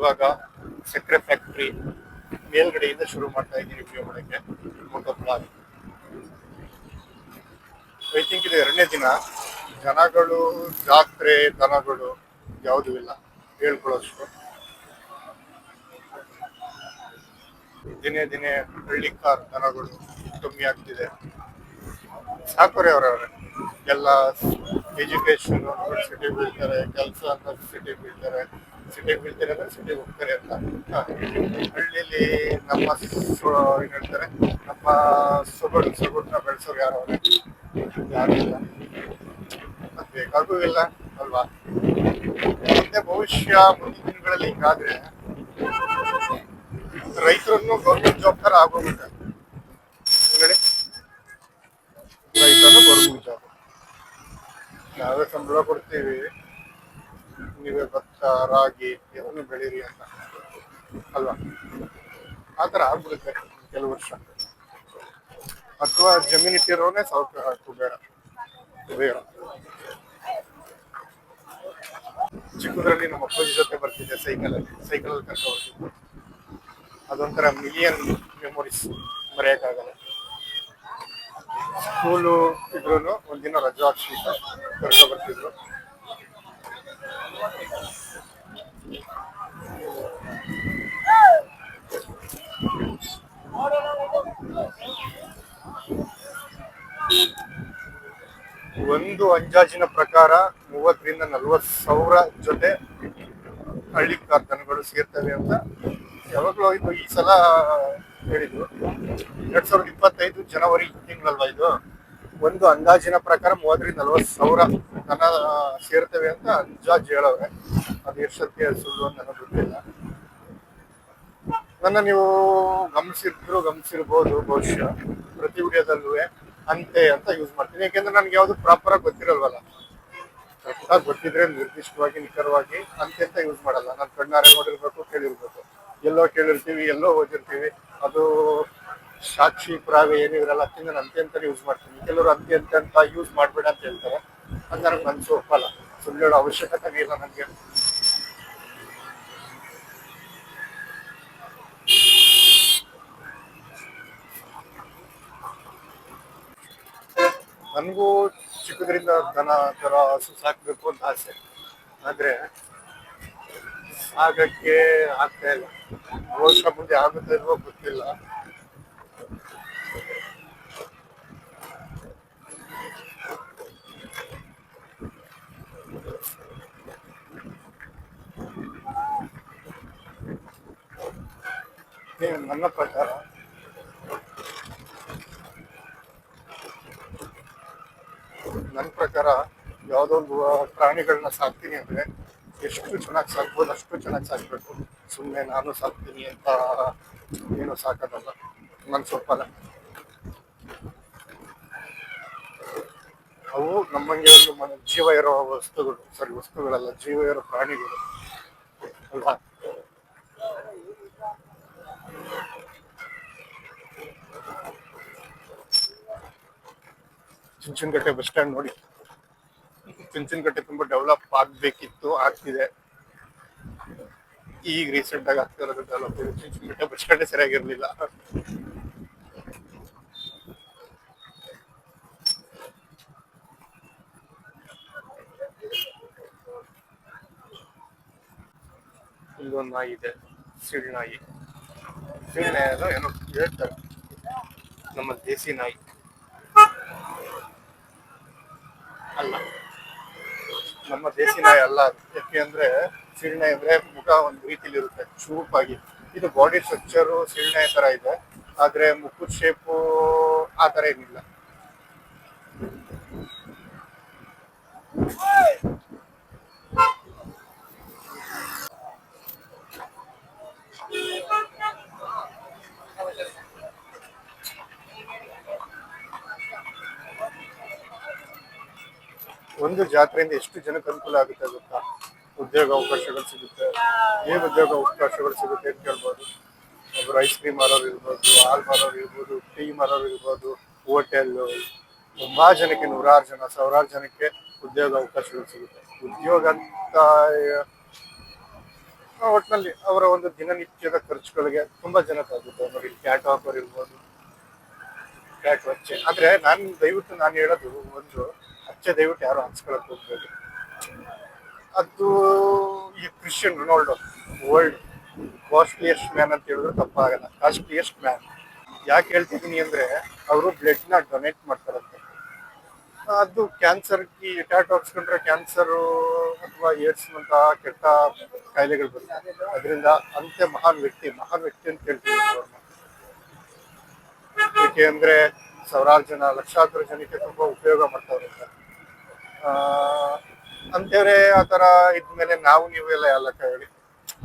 ಇವಾಗ ಸಕ್ಕರೆ ಫ್ಯಾಕ್ಟ್ರಿ ಮೇಲ್ಗಡೆಯಿಂದ ಶುರು ಮಾಡ್ತಾ ಇದ್ದೀನಿ ವಿಡಿಯೋ ಮಾಡಕ್ಕೆ ಮೋಟೋ ಐ ಥಿಂಕ್ ಇದು ಎರಡನೇ ದಿನ. ಜನಗಳು, ಜಾತ್ರೆ, ದನಗಳು ಯಾವುದೂ ಇಲ್ಲ. ಹೇಳ್ಕೊಳ್ಳೋಷ್ಟು. ದಿನೇ ದಿನೇ ಹಳ್ಳಿ ಕಾರ್ ದನಗಳು ಕಮ್ಮಿ ಆಗ್ತಿದೆ. ಸಾಕೋರೆ ಅವರವ್ರೆ. ಎಲ್ಲ ಎಜುಕೇಶನ್ ಸಿಟಿ ಬೀಳ್ತಾರೆ ಕೆಲಸ ಅಂತ ಸಿಟಿ ಬೀಳ್ತಾರೆ ಸಿಟಿ ಬೀಳ್ತಾರೆ ಅಂದ್ರೆ ಸಿಟಿ ಹೋಗ್ತಾರೆ ಅಂತ? ಹ. ಹಳ್ಳಿಲಿ ನಮ್ಮ ಏನ್ ಹೇಳ್ತಾರೆ? ನಮ್ಮ ಸೊಗಡು, ಸೊಗಡನ್ನ ಬೆಳೆಸೋರು ಯಾರು? ಯಾರು ಇಲ್ಲ. ಅದ್ ಬೇಕಾಗೂ ಇಲ್ಲ, ಅಲ್ವಾ? ಮುಂದೆ ಭವಿಷ್ಯ ಮುಂದಿನ ದಿನಗಳಲ್ಲಿ ಹಿಂಗಾದ್ರೆ ರೈತರನ್ನು ಗೌರ್ಮೆಂಟ್ ಜಾಬ್ ತರ ಆಗೋಗುತ್ತೆ. ರೈತನು ಗೌರ್ಮೆಂಟ್ ಜಾಬ್ ನಾವೇ ಸಂಬಳ ಕೊಡ್ತೀವಿ. ನೀವೇ ಭತ್ತ ರಾಗಿ ಇದನ್ನು ಬೆಳೀರಿ ಅಂತ ಅಲ್ವಾ? ಆ ಥರ ಆಗ್ಬಿಡುತ್ತೆ ಕೆಲವು ವರ್ಷ. ಅಥವಾ ಜಮೀನು ಇಟ್ಟಿರೋನೇ ಹಾಕು ಬೇಡ ಬೇಡ ಚಿಕ್ಕದ್ರಲ್ಲಿ ನಮ್ಮ ಅಪ್ಪಾಜಿ ಜೊತೆ ಬರ್ತಿದ್ದೆ ಸೈಕಲ್ ಅಲ್ಲಿ. ಸೈಕಲ್ ಅಲ್ಲಿ ಕರ್ಕೊಂಡು ಹೋಗ್ತಿದ್ದೆ ಅದೊಂಥರ ಮಿಲಿಯನ್ ಮೆಮೊರೀಸ್ ಮರೆಯೋಕ್ಕಾಗಲ್ಲ. ಸ್ಕೂಲು ಇದ್ರೂ ಒಂದಿನ ರಜಾ ಹಾಕ್ಸಿದ್ದ ಕರ್ಕೊ ಬರ್ತಿದ್ರು. ಒಂದು ಅಂಜಾಜಿನ ಪ್ರಕಾರ ಮೂವತ್ತರಿಂದ ನಲವತ್ತು ಸಾವಿರ ಜೊತೆ ಹಳ್ಳಿ ಕಾರ್ಖಾನೆಗಳು ಸೇರ್ತವೆ ಅಂತ ಯಾವಾಗಲೂ ಇದು ಈ ಸಲ ಹೇಳಿದ್ರು. ಎರಡ್ ಸಾವಿರದ ಇಪ್ಪತ್ತೈದು ಜನವರಿ ತಿಂಗಳಲ್ವಾ ಇದು? ಒಂದು ಅಂದಾಜಿನ ಪ್ರಕಾರ ಮೂವತ್ತರಿಂದ ನಲ್ವತ್ತು ಸಾವಿರ ದನ ಸೇರ್ತವೆ ಅಂತ ಅಂಜಾಜ್ ಹೇಳವ್ರೆ. ಅದು ಎಷ್ಟು ಸುಳ್ಳು ಅಂತ ನನಗೆ ಗೊತ್ತಿಲ್ಲ. ನನ್ನ ನೀವು ಗಮನಿಸಿದ್ರು ಗಮನಿಸಿರ್ಬೋದು ಬಹುಶಃ ಪ್ರತಿ ವಿಡಿಯೋದಲ್ಲೂ ಅಂತೆ ಅಂತ ಯೂಸ್ ಮಾಡ್ತೀನಿ. ಯಾಕೆಂದ್ರೆ ನನಗೆ ಯಾವುದು ಪ್ರಾಪರ್ ಆಗಿ ಗೊತ್ತಿರಲ್ವಲ್ಲ. ಕರೆಕ್ಟಾಗಿ ಗೊತ್ತಿದ್ರೆ ನಿರ್ದಿಷ್ಟವಾಗಿ, ನಿಖರವಾಗಿ ಅಂತೆ ಅಂತ ಯೂಸ್ ಮಾಡಲ್ಲ. ನಾನು ಕಣ್ಣಾರೆ ನೋಡಿರ್ಬೇಕು, ಕೇಳಿರ್ಬೇಕು. ಎಲ್ಲೋ ಕೇಳಿರ್ತೀವಿ, ಎಲ್ಲೋ ಓದಿರ್ತೀವಿ. ಅದು ಸಾಕ್ಷಿ, ಪುರಾವೆ ಏನು ಇರಲ್ಲ ಅದರಿಂದ ನಾನು ಅಂತೆ ಅಂತ ಯೂಸ್ ಮಾಡ್ತೀನಿ. ಕೆಲವರು ಅಂತೆ ಅಂತ ಯೂಸ್ ಮಾಡಬೇಡ ಅಂತ ಹೇಳ್ತಾರೆ. ಅಂದ್ರೆ ನನಗೆ ಮನಸ್ಸು ಒಪ್ಪಲ್ಲ. ಸುಳ್ಳು ಹೇಳೋ ಅವಶ್ಯಕತೆ ಇಲ್ಲ ನನಗೆ. ನನಗೂ ಚಿಕ್ಕದ್ರಿಂದ ದನ ಥರ ಹಸು ಸಾಕ್ಬೇಕು ಅಂತ ಆಸೆ. ಆದ್ರೆ ಆಗಕ್ಕೆ ಆಗ್ತಾ ಇಲ್ಲ. ವರ್ಷ ಮುಂದೆ ಆಗುತ್ತೆ ಗೊತ್ತಿಲ್ಲ. ನನ್ನ ಪ್ರಕಾರ? ನನ್ನ ಪ್ರಕಾರ ಯಾವುದೋ ಒಂದು ಪ್ರಾಣಿಗಳನ್ನ ಸಾಕ್ತೀನಿ ಅಂದ್ರೆ ಎಷ್ಟು ಚೆನ್ನಾಗಿ ಸಾಕ್ಬೋದು, ಅಷ್ಟು ಚೆನ್ನಾಗಿ ಸಾಕಬೇಕು. ಸುಮ್ಮನೆ ನಾನು ಸಾಕ್ತೀನಿ ಅಂತ ಏನು ಸಾಕೋದಲ್ಲ. ನನ್ ಸ್ವಲ್ಪ ಅವು ನಮ್ಮಂಗೆ ಒಂದು ಜೀವ ಇರೋ ವಸ್ತುಗಳು ಸರಿ ವಸ್ತುಗಳಲ್ಲ, ಜೀವ ಇರೋ ಪ್ರಾಣಿಗಳು. ಅಲ್ವಾ? ಚುಂಚನಕಟ್ಟೆ ಬಸ್ ಸ್ಟ್ಯಾಂಡ್ ನೋಡಿ. ಚುಂಚನಕಟ್ಟೆ ತುಂಬಾ ಡೆವಲಪ್ ಆಗ್ಬೇಕಿತ್ತು, ಆಗ್ತಿದೆ. ಈಗ ರೀಸೆಂಟ್ ಆಗಿ ಆಗ್ತಿರೋದು ಡೆವಲಪ್ ಇದೆ. ಚುಂಚನಕಟ್ಟೆ ಬಸ್ ಸ್ಟ್ಯಾಂಡ್ ಸರಿಯಾಗಿರ್ಲಿಲ್ಲ. ಇಲ್ಲೊಂದು ನಾಯಿ ಇದೆ, ಸಿಳ್ ನಾಯಿ. ಸಿಳ್ ನಾಯಿ ಏನೋ ಹೇಳ್ತಾರೆ. ನಮ್ಮ ದೇಸಿ ನಾಯಿ. ನಮ್ಮ ದೇಸಿ ನಾಯಿ ಅಲ್ಲ ಯಾಕೆ ಅಂದ್ರೆ ಸಿಳ್ಳೆ ಅಂದ್ರೆ ಮುಖ ಒಂದು ರೀತಿಲಿ ಇರುತ್ತೆ ಚೂಪಾಗಿ ಇದು ಬಾಡಿ ಸ್ಟ್ರಕ್ಚರು ಸಿಳ್ಳೆ ತರ ಇದೆ. ಆದ್ರೆ ಮುಖದ ಶೇಪು ಆ ತರ ಏನಿಲ್ಲ. ಒಂದು ಜಾತ್ರೆಯಿಂದ ಎಷ್ಟು ಜನಕ್ಕೆ ಅನುಕೂಲ ಆಗುತ್ತೆ ಗೊತ್ತಾ? ಉದ್ಯೋಗ ಅವಕಾಶಗಳು ಸಿಗುತ್ತೆ. ಏನು ಉದ್ಯೋಗ ಅವಕಾಶಗಳು ಸಿಗುತ್ತೆ ಅಂತ ಕೇಳ್ಬೋದು ಒಬ್ಬರು ಐಸ್ ಕ್ರೀಮ್ ಮಾರೋರು ಇರ್ಬೋದು, ಹಾಲು ಮಾರೋರು ಇರ್ಬೋದು ಟೀ ಮಾರೋರು ಇರ್ಬೋದು ಹೋಟೆಲ್ ತುಂಬಾ ಜನಕ್ಕೆ, ನೂರಾರು ಜನ, ಸಾವಿರಾರು ಜನಕ್ಕೆ ಉದ್ಯೋಗ ಅವಕಾಶಗಳು ಸಿಗುತ್ತೆ. ಉದ್ಯೋಗ ಅಂತ ಒಟ್ಟಿನಲ್ಲಿ ಅವರ ಒಂದು ದಿನನಿತ್ಯದ ಖರ್ಚುಗಳಿಗೆ ತುಂಬಾ ಜನ ಆಗುತ್ತೆ ನೋಡಿ ಕ್ಯಾಟ್ ಆಫರ್ ಇರ್ಬೋದು ಕ್ಯಾಟ್ ವಚ್ಚೆ ಆದ್ರೆ ನಾನು ದಯವಿಟ್ಟು ನಾನು ಹೇಳೋದು ಒಂದು ಹಚ್ಚೆ ದಯವಿಟ್ಟು ಯಾರು ಹಂಚ್ಕೊಳಕ್ ಹೋಗ್ಬೇಡಿ. ಅದು ಈ Cristiano Ronaldo world costliest man ಅಂತ ಹೇಳಿದ್ರೆ ತಪ್ಪಾಗಲ್ಲ. ಕಾಸ್ಟ್ಲಿಯೆಸ್ಟ್ ಮ್ಯಾನ್ ಯಾಕೆ ಹೇಳ್ತಿದ್ದೀನಿ ಅಂದ್ರೆ ಅವರು ಬ್ಲಡ್ನ ಡೊನೇಟ್ ಮಾಡ್ತಾರಂತೆ. ಅದು ಕ್ಯಾನ್ಸರ್ ಈ ಟ್ಯಾಟ್ ಹಾಕ್ಸ್ಕೊಂಡ್ರೆ ಕ್ಯಾನ್ಸರ್ ಅಥವಾ ಏಡ್ಸ್ ಅಂತ ಕೆಟ್ಟ ಕಾಯಿಲೆಗಳು ಬರುತ್ತೆ. ಅದರಿಂದ ಅಂತೆ ಮಹಾನ್ ವ್ಯಕ್ತಿ ಮಹಾನ್ ವ್ಯಕ್ತಿ ಅಂತ ಹೇಳ್ತೀವಿ ಏಕೆ ಅಂದ್ರೆ ಸಾವಿರಾರು ಜನ, ಲಕ್ಷಾಂತರ ಜನಕ್ಕೆ ತುಂಬಾ ಉಪಯೋಗ ಮಾಡ್ತಾವ್ರೆ ಆ ಅಂತೇವ್ರೆ ಆ ತರ ಇದ್ಮೇಲೆ ನಾವು ನೀವೆಲ್ಲ ಎಲ್ಲ ಕೇಳಿ.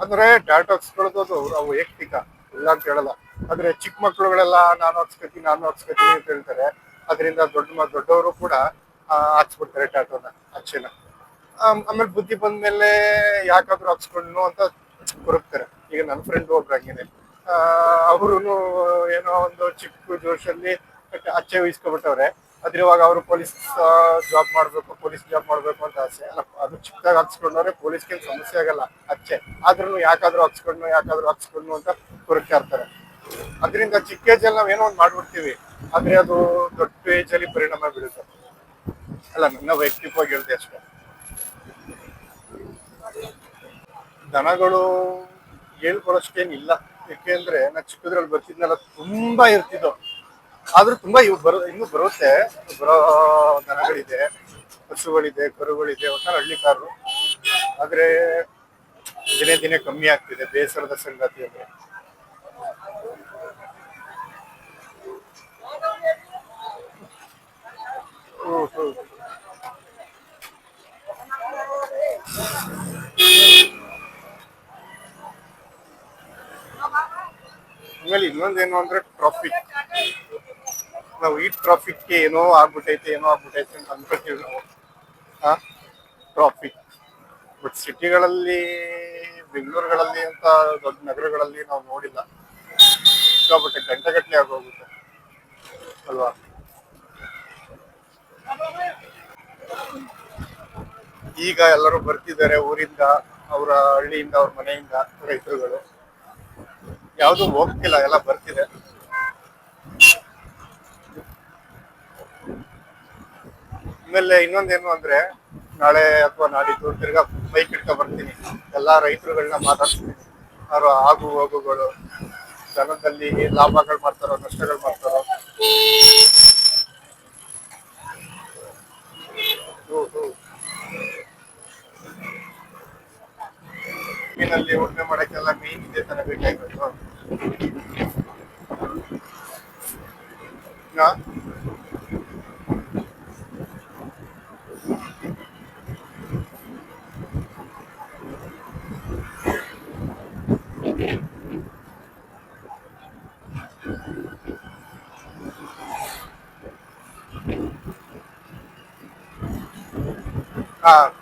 ಅಂದ್ರೆ ಡಾಟಾಕ್ಸ್ಗಳದ್ದು ಅದು ಅವ್ರ ವೈಯಕ್ತಿಕ, ಇಲ್ಲ ಅಂತ ಹೇಳಲ್ಲ. ಆದ್ರೆ ಚಿಕ್ಕ ಮಕ್ಕಳುಗಳೆಲ್ಲ ನಾನು ಹಾಕ್ಸ್ಕೊತೀನಿ ನಾನು ಹಾಕ್ಸ್ಕೊತೀನಿ ಅಂತ ಹೇಳ್ತಾರೆ. ಅದರಿಂದ ದೊಡ್ಡ ಮ- ದೊಡ್ಡವರು ಕೂಡ ಹಾಕ್ಸ್ಬಿಡ್ತಾರೆ ಟ್ಯಾಟೋನ ಅಚ್ಚೆನ ಆಮೇಲೆ ಬುದ್ಧಿ ಬಂದ್ಮೇಲೆ ಯಾಕಾದ್ರೂ ಹಾಕ್ಸ್ಕೊಂಡು ಅಂತ ಕೊರಗ್ತಾರೆ ಈಗ ನನ್ನ ಫ್ರೆಂಡ್ ಒಬ್ರು ಹಂಗೇನೆ. ಅವರು ಏನೋ ಒಂದು ಚಿಕ್ಕ ಜೋಶಲ್ಲಿ ಅಚ್ಚೆ ವಹಿಸ್ಕೊಬಿಟ್ಟವ್ರೆ. ಅದ್ರ ಇವಾಗ ಅವರು ಪೊಲೀಸ್ ಜಾಬ್ ಮಾಡಬೇಕು ಪೊಲೀಸ್ ಜಾಬ್ ಮಾಡಬೇಕು ಅಂತ ಆಸೆ. ಅಲ್ಲ, ಅದು ಚಿಕ್ಕದಾಗಿ ಹಾಕ್ಸ್ಕೊಂಡವ್ರೆ ಪೊಲೀಸ್ಗೆ ಸಮಸ್ಯೆ ಆಗಲ್ಲ, ಅಚ್ಚೆ. ಆದ್ರೂ ಯಾಕಾದ್ರೂ ಹಚ್ಕೊಂಡು ಯಾಕಾದ್ರೂ ಹಾಕ್ಸ್ಕೊಂಡು ಅಂತ ಕೊರಗ್ತಾ ಇರ್ತಾರೆ ಅದರಿಂದ ಚಿಕ್ಕ ಏಜ್ ಅಲ್ಲಿ ನಾವೇನೋ ಒಂದು ಮಾಡ್ಬಿಡ್ತೀವಿ. ಆದ್ರೆ ಅದು ದೊಡ್ಡ ಏಜ್ ಅಲ್ಲಿ ಪರಿಣಾಮ ಬೀಳುತ್ತೆ. ಅಲ್ಲ, ನನ್ನ ವೈಯಕ್ತಿಕವಾಗಿ ಹೇಳಿದೆ ಅಷ್ಟೇ. ದನಗಳು ಹೇಳ್ಕೊಳ್ಳೋಷ್ಟೇನಿಲ್ಲ ಯಾಕೆಂದ್ರೆ ನಾ ಚಿಕ್ಕದ್ರಲ್ಲಿ ಬರ್ತಿದ್ನಲ್ಲ, ತುಂಬಾ ಇರ್ತಿದ್ದೋ. ಆದ್ರೂ ತುಂಬಾ ಇವು ಬರೋ ಇನ್ನು ಬರುತ್ತೆ ಬರೋ ದನಗಳಿದೆ ಹಸುಗಳಿದೆ ಕರುಗಳಿದೆ ಒಂಥರ ಹಳ್ಳಿ ಕಾರು ಆದ್ರೆ ದಿನೇ ದಿನೇ ಕಮ್ಮಿ ಆಗ್ತಿದೆ ಬೇಸರದ ಸಂಗತಿ ಅಂದ್ರೆ. ಆಮೇಲೆ ಇನ್ನೊಂದೇನು ಅಂದ್ರೆ ಟ್ರಾಫಿಕ್ ನಾವು ಈ ಟ್ರಾಫಿಕ್ಗೆ ಏನೋ ಆಗ್ಬಿಟ್ಟೈತೆ ಏನೋ ಆಗ್ಬಿಟ್ಟೈತೆ ಅಂತ ಅನ್ಕೊಳ್ತೀವಿ ನಾವು. ಆ? ಟ್ರಾಫಿಕ್ ಬಟ್ ಸಿಟಿಗಳಲ್ಲಿ ಬೆಂಗಳೂರುಗಳಲ್ಲಿ ಅಂತ ದೊಡ್ಡ ನಗರಗಳಲ್ಲಿ ನಾವು ನೋಡಿಲ್ಲ. ಸಿಕ್ಕಾಪಟ್ಟೆ ಗಂಟೆಗಟ್ಟಲೆ ಆಗೋಗುತ್ತೆ. ಅಲ್ವಾ? ಈಗ ಎಲ್ಲರೂ ಬರ್ತಿದ್ದಾರೆ ಊರಿಂದ, ಅವರ ಹಳ್ಳಿಯಿಂದ, ಅವ್ರ ಮನೆಯಿಂದ ರೈತರುಗಳು. ಯಾವುದು ಹೋಗ್ತಿಲ್ಲ, ಎಲ್ಲ ಬರ್ತಿದೆ. ಆಮೇಲೆ ಇನ್ನೊಂದೇನು ಅಂದ್ರೆ, ನಾಳೆ ಅಥವಾ ನಾಡಿದ್ದು ತಿರ್ಗಾ ಬೈಕ್ ಇಟ್ಕೊ ಬರ್ತೀನಿ. ಎಲ್ಲಾ ರೈತರುಗಳನ್ನ ಮಾತಾಡ್ತೀನಿ. ಅವರು ಆಗು ಹೋಗುಗಳು, ಜನದಲ್ಲಿ ಲಾಭಗಳು ಮಾಡ್ತಾರೋ, ನಷ್ಟಗಳು ಮಾಡ್ತಾರೋ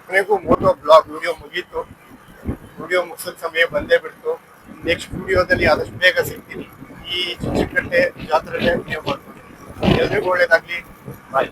ಕೊನೆಗೂ ಮೋಟೋ ಬ್ಲಾಗ್ ವಿಡಿಯೋ ಮುಗೀತು. ವಿಡಿಯೋ ಮುಗಿಸೋ ಸಮಯ ಬಂದೇ ಬಿಡ್ತು. ನೆಕ್ಸ್ಟ್ ವಿಡಿಯೋದಲ್ಲಿ ಆದಷ್ಟು ಬೇಗ ಸಿಗ್ತೀನಿ. ಈ ಚಿಕ್ಕಟ್ಟೆ ಜಾತ್ರೆಗೆ ವಿಡಿಯೋ ಮಾಡ್ತೀನಿ ಎಲ್ರಿಗೂ ಒಳ್ಳೇದಾಗ್ಲಿ. ಬಾಯ್